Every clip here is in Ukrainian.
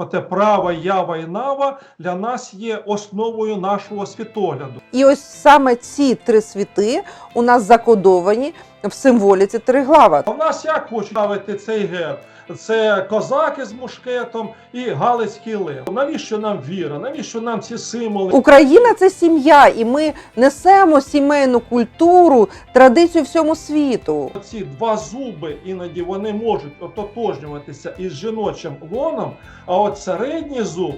Оте права, ява і нава для нас є основою нашого світогляду. І ось саме ці три світи у нас закодовані в символіці триглава. В нас як хочуть ставити цей герб? Це козаки з мушкетом і Галицький лев. Навіщо нам віра? Навіщо нам ці символи? Україна це сім'я, і ми несемо сімейну культуру, традицію всьому світу. Ці два зуби іноді вони можуть ототожнюватися із жіночим лоном, а от середній зуб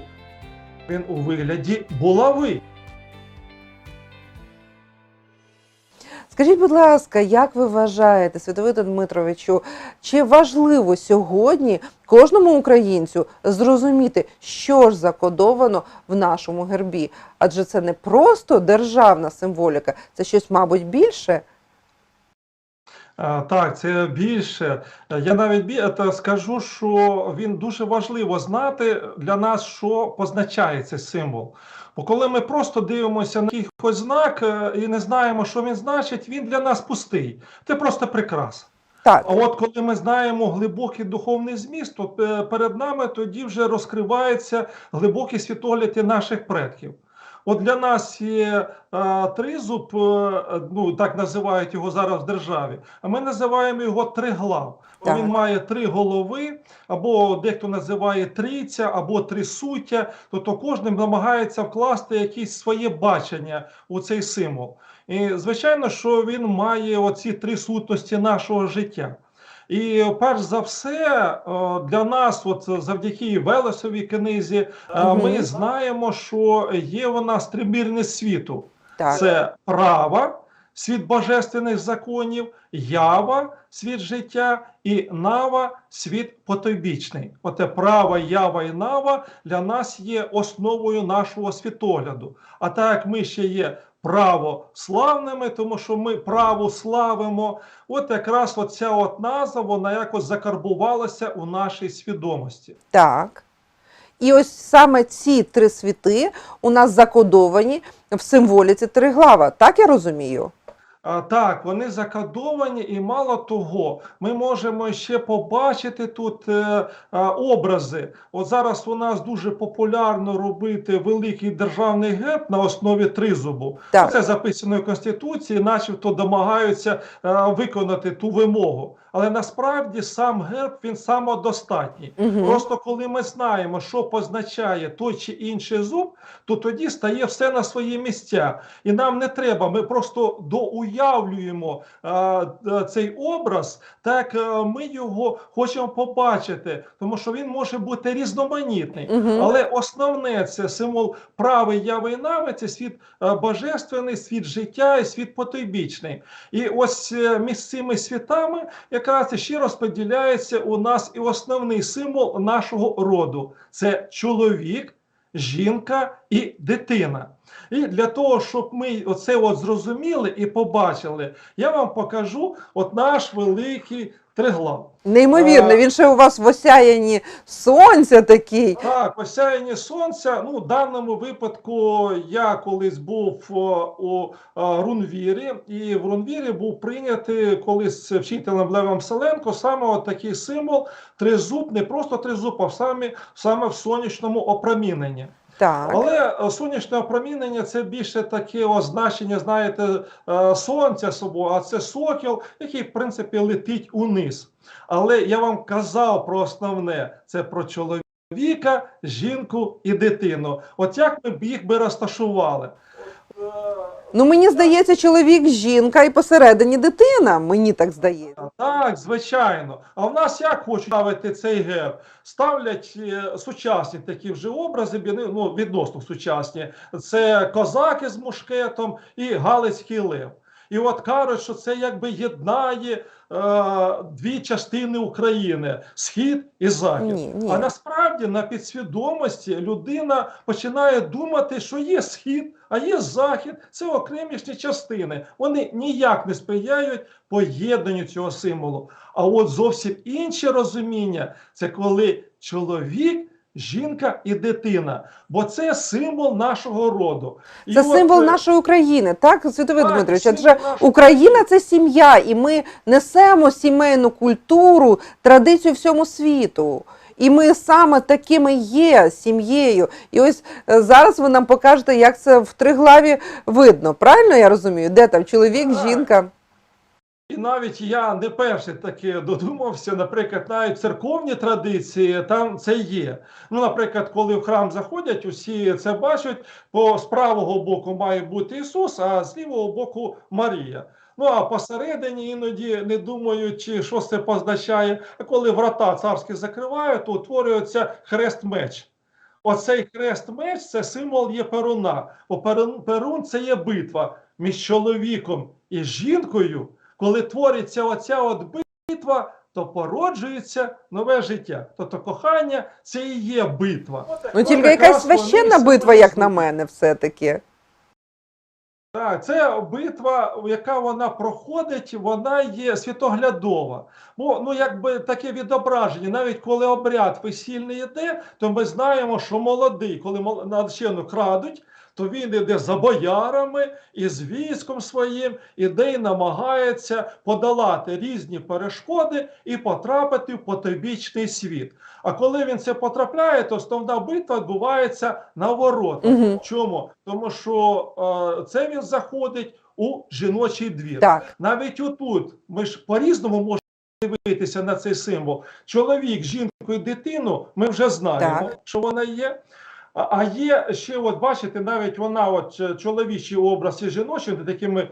він у вигляді булави. Скажіть, будь ласка, як ви вважаєте, Святовиде Дмитровичу, чи важливо сьогодні кожному українцю зрозуміти, що ж закодовано в нашому гербі? Адже це не просто державна символіка, це щось, мабуть, більше. Так, це більше. Я навіть бі- скажу, що він дуже важливо знати для нас, що позначає цей символ. Бо коли ми просто дивимося на якийсь знак е, і не знаємо, що він значить, він для нас пустий. Це просто прикраса. Так, А от коли ми знаємо глибокий духовний зміст, то е, перед нами тоді вже розкривається глибокий світогляд наших предків. От для нас є е, тризуб, е, ну так називають його зараз в державі, а ми називаємо його триглав. Так. Він має три голови, або дехто називає трійця, або трисуття. Тобто кожен намагається вкласти якесь своє бачення у цей символ. І звичайно, що він має оці три сутності нашого життя. І перш за все, е, для нас, от завдяки Велесовій книзі, Мгм. ми знаємо, що є у нас тримірне світу: так. це права, світ божественних законів, ява, світ життя, і нава, світ потойбічний. Оте права, ява і нава для нас є основою нашого світогляду. А так як ми ще є православними, тому що ми право славимо, от якраз оця от назва, вона якось закарбувалася у нашій свідомості. Так. І ось саме ці три світи у нас закодовані в символіці триглава. Так я розумію? Так, вони закодовані, і мало того, ми можемо ще побачити тут е, образи. От зараз у нас дуже популярно робити великий державний герб на основі тризубу. Так. Це записано в Конституції, начебто домагаються е, виконати ту вимогу. Але насправді сам герб він самодостатній. Угу. Просто коли ми знаємо, що позначає той чи інший зуб, то тоді стає все на свої місця. І нам не треба, ми просто доуявлюємо е, е, цей образ, так е, ми його хочемо побачити, тому що він може бути різноманітний. Угу. Але основне це символ правий яви і нави, це світ е, божественний, світ життя і світ потойбічний. І ось е, між цими світами якраз ще розподіляється у нас і основний символ нашого роду це чоловік, жінка і дитина. І для того, щоб ми оце от зрозуміли і побачили, я вам покажу от наш великий триглав. Неймовірно, А- він ще у вас в осяянні сонця такий. Так, осяяння сонця. Ну, в даному випадку я колись був о, у а, Рунвірі, і в Рунвірі був прийнятий колись вчителем Левом Селенко саме от такий символ тризуб, не просто тризуб, а саме, саме в сонячному опроміненні. Так. Але е, сонячне опромінення це більше таке означення, знаєте, е, сонця собою, а це сокіл, який, в принципі, летить униз. Але я вам казав про основне: це про чоловіка, жінку і дитину. От як ми б їх би розташували? Ну мені здається, чоловік, жінка і посередині дитина. Мені так здається. Так, звичайно. А в нас як хочуть ставити цей герб? Ставлять е, сучасні такі вже образи, бі- ну, відносно сучасні. Це козаки з мушкетом і Галицький лев. І от кажуть, що це якби єднає е, дві частини України схід і захід. Ні, ні. А насправді на підсвідомості людина починає думати, що є схід, а є захід. Це окремішні частини. Вони ніяк не сприяють поєднанню цього символу. А от зовсім інше розуміння це коли чоловік. Жінка і дитина, бо це символ нашого роду. І Це от, символ е, нашої України, так, Святовид Так, Дмитрович? Адже нашої Україна це сім'я, і ми несемо сімейну культуру, традицію всьому світу. І ми саме такими є сім'єю. І ось е, зараз ви нам покажете, як це в триглаві видно. Правильно я розумію? Де там чоловік, Так. жінка? І навіть я не перший таки додумався, наприклад, навіть церковні традиції там це є. Ну, наприклад, коли в храм заходять, усі це бачать, по з правого боку має бути Ісус, а з лівого боку Марія. Ну а посередині іноді не думають, чи що це позначає. Коли врата царські закривають, то утворюється хрест-меч. Оцей хрест-меч це символ є Перуна. Бо Перун це є битва між чоловіком і жінкою. Коли твориться оця от битва, то породжується нове життя. Тобто кохання це і є битва. Ну тільки якась священна битва, як на мене, все-таки. Так, це битва, яка вона проходить, вона є світоглядова. Бо ну якби таке відображення, навіть коли обряд весільний йде, то ми знаємо, що молодий, коли мол- наречену крадуть, то він іде за боярами і з військом своїм, іде і намагається подолати різні перешкоди і потрапити в потойбічний світ. А коли він це потрапляє, то основна битва відбувається на воротах. Мгм. Чому? Тому що е, це він заходить у жіночий двір. Так. Навіть отут ми ж по-різному можемо дивитися на цей символ. Чоловік, жінку і дитину ми вже знаємо, Так. що вона є. А є ще, от бачите, навіть вона, от чоловічий образ і жіночий, вони такими е,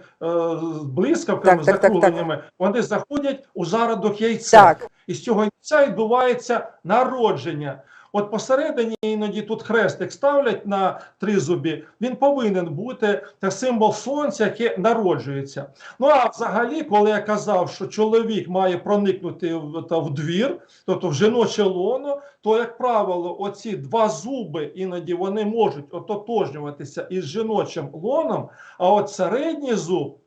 блискавками, Так, так, так, так. вони заходять у зародок яйця. Так. І з цього яйця відбувається народження. От посередині іноді тут хрестик ставлять на тризубі, він повинен бути це символ сонця, яке народжується. Ну а взагалі, коли я казав, що чоловік має проникнути в, та, в двір, тобто в жіноче лоно, то, як правило, оці два зуби іноді вони можуть ототожнюватися із жіночим лоном, а от середній зуб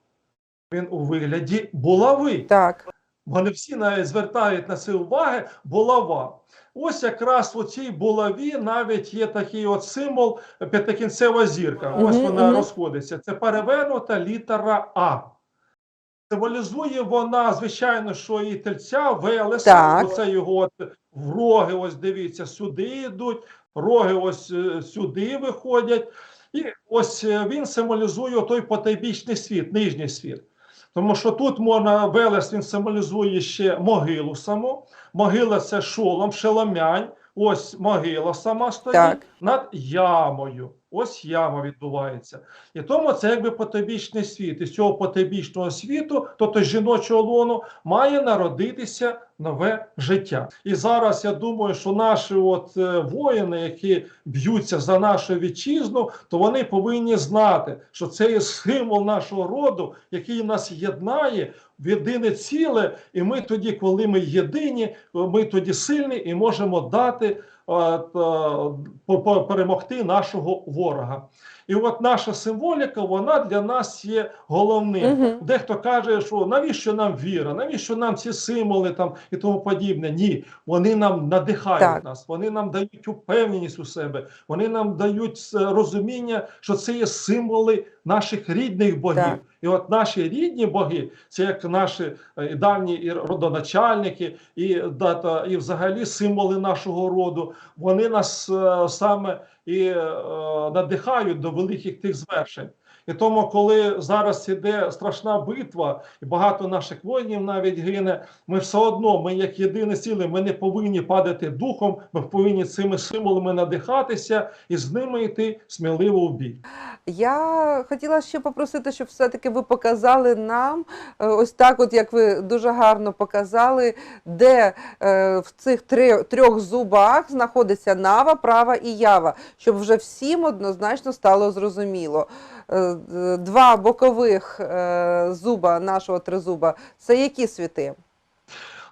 він у вигляді булави. Так. Вони всі навіть звертають на це уваги булава. Ось якраз у цій булаві навіть є такий от символ п'ятикінцева зірка. Ось вона розходиться. Це перевернута літера А. Символізує вона, звичайно, що і тельця, Велеса, оце його от роги, ось дивіться, сюди йдуть, роги ось е, сюди виходять. І ось е, він символізує той потайбічний світ, нижній світ. Тому що тут можна Велес він символізує ще могилу саму. Могила це шолом, шеломянь. Ось могила сама стоїть Так. над ямою. Ось яма відбувається. І тому це якби потойбічний світ. І з цього потойбічного світу, тобто жіночого лону, має народитися нове життя. І зараз я думаю, що наші от е, воїни, які б'ються за нашу вітчизну, то вони повинні знати, що це є символ нашого роду, який нас єднає в єдине ціле. І ми тоді, коли ми єдині, ми тоді сильні і можемо дати перемогти нашого ворога. І от наша символіка, вона для нас є головним. Мгм. Дехто каже, що навіщо нам віра, навіщо нам ці символи там і тому подібне. Ні, вони нам надихають Так. нас, вони нам дають упевненість у себе, вони нам дають е, розуміння, що це є символи наших рідних богів. Так. І от наші рідні боги, це як наші е, давні і родоначальники, і дата, і взагалі символи нашого роду. Вони нас е, саме і е, надихають до великих тих звершень. І тому, коли зараз іде страшна битва, і багато наших воїнів навіть гине, ми все одно, ми як єдине ціле, ми не повинні падати духом, ми повинні цими символами надихатися і з ними йти сміливо в бій. Я хотіла ще попросити, щоб все-таки ви показали нам, е, ось так, от як ви дуже гарно показали, де е, в цих трьох зубах знаходиться нава, права і ява, щоб вже всім однозначно стало зрозуміло. Е, Два бокових зуба нашого тризуба це які світи?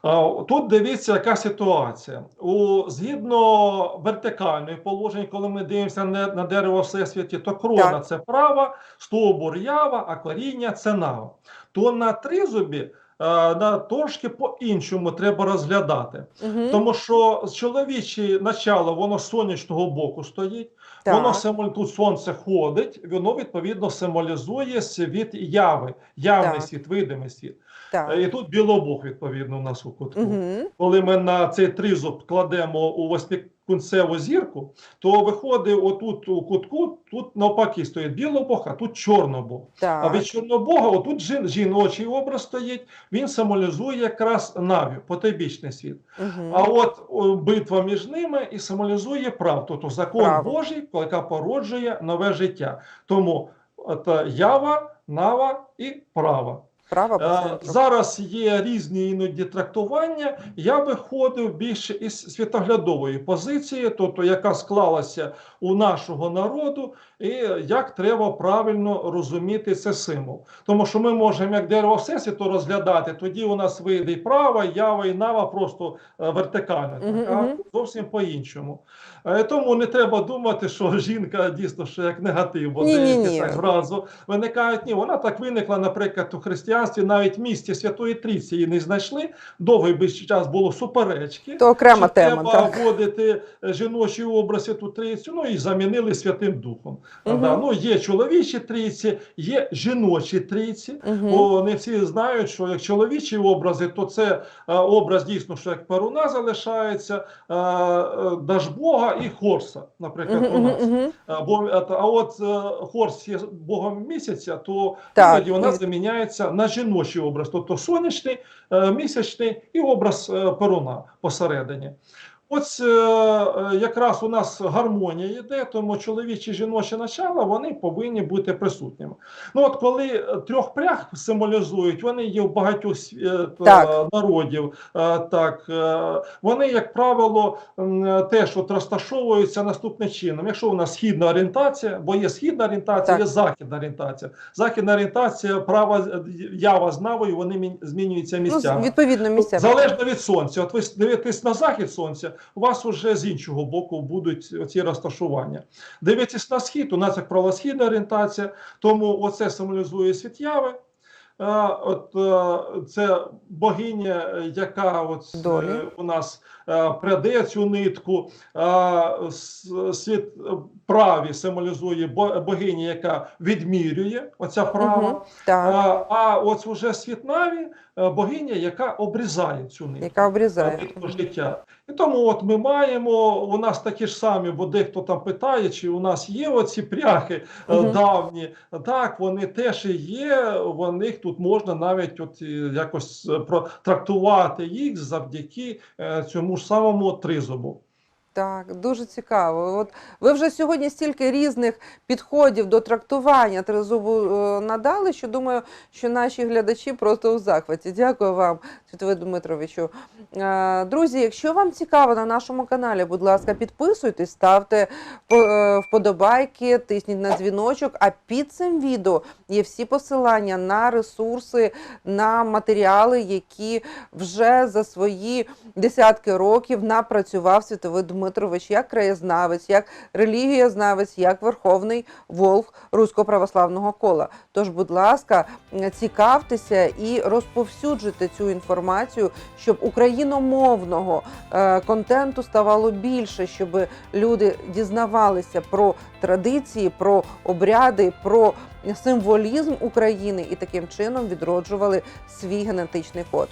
А, Тут дивіться, яка ситуація. У згідно вертикальної положення, коли ми дивимося на, на дерево всесвіті, то крона це права, стовбур ява, а коріння це нава. То на тризубі на трошки по-іншому треба розглядати. Мгм. Тому що чоловіче начало, воно з сонячного боку стоїть, Так. воно символ, тут сонце ходить, воно відповідно символізує світ яви, явний Так. світ, видимий світ. Так. І тут білобог, відповідно, у нас у кутку. Мгм. Коли ми на цей тризуб кладемо у восьмикунцеву зірку, то виходить отут у кутку, тут навпаки стоїть білобог, а тут чорнобог. А від. Чорнобога отут жін, жіночий образ стоїть, він символізує якраз наві, потойбічний світ. Мгм. А от о, битва між ними і символізує прав, тобто закон Право. Божий, яка породжує нове життя. Тому це ява, нава і права. Права Е. Зараз є різні іноді трактування. Я би ходив більше із світоглядової позиції, тобто яка склалася у нашого народу, і як треба правильно розуміти це символ. Тому що ми можемо як дерево всесвіту розглядати, тоді у нас вийде і права, ява, і нава просто е, вертикально, так, Мгм, а мгм. зовсім по-іншому. Е, Тому не треба думати, що жінка дійсно що як негатив, бо деякі так зразу виникають. Ні, вона так виникла, наприклад, у християнстві навіть місті Святої Трійці її не знайшли. Довгий би час було суперечки. То окрема чи тема. треба Так. вводити е, жіночий образ Святу Трійцю, ну і замінили Святим Духом. Да, ну, є чоловічі трійці, є жіночі трійці. Мгм. Бо не всі знають, що як чоловічі образи, то це е, образ дійсно, що як перуна залишається, е, е, Дажбога і Хорса, наприклад, Мгм, у нас. мгм. А, бо, а а от е, Хорс є богом місяця, то Так, іноді вона заміняється на жіночий образ, тобто сонячний, е, місячний і образ перуна посередині. Ось е, е, якраз у нас гармонія йде, тому чоловічі жіночі начала вони повинні бути присутніми. Ну от коли е, трьох пряг символізують, вони є в багатьох Так. народів. Так, вони, як правило, теж от розташовуються наступним чином. Якщо у нас східна орієнтація, бо є східна орієнтація, Так. є західна орієнтація. Західна орієнтація, права ява з навою, вони мін- змінюються Ну, місцями. відповідно, місця. Залежно від сонця. От ви дивитесь на захід сонця, у вас вже з іншого боку будуть ці розташування. Дивитесь на схід, у нас як правило східна орієнтація, тому оце символізує світ яви. Е, От е, це богиня, яка от е, Долі. у нас пряде цю нитку. Е, Світ е, праві символізує богиня, яка відмірює оця права. Мгм. Так. А, а от уже світ Наві, е, богиня, яка обрізає цю нитку. Яка обрізає. нитку життя. І тому от ми маємо, у нас такі ж самі, бо дехто там питає, чи у нас є оці пряхи е, Мгм. давні. Так, вони теж і є, в них тут можна навіть от е, якось е, протрактувати їх завдяки е, цьому самому тризубу. Так, дуже цікаво. От ви вже сьогодні стільки різних підходів до трактування тризубу е, надали, що думаю, що наші глядачі просто у захваті. Дякую вам, Святове Дмитровичу. Е, Друзі, якщо вам цікаво на нашому каналі, будь ласка, підписуйтесь, ставте е, вподобайки, тисніть на дзвіночок. А під цим відео є всі посилання на ресурси, на матеріали, які вже за свої десятки років напрацював Святовий Дмитрович як краєзнавець, як релігієзнавець, як верховний волк Руського православного кола. Тож, будь ласка, цікавтеся і розповсюджуйте цю інформацію, щоб україномовного е, контенту ставало більше, щоб люди дізнавалися про традиції, про обряди, про символізм України і таким чином відроджували свій генетичний код.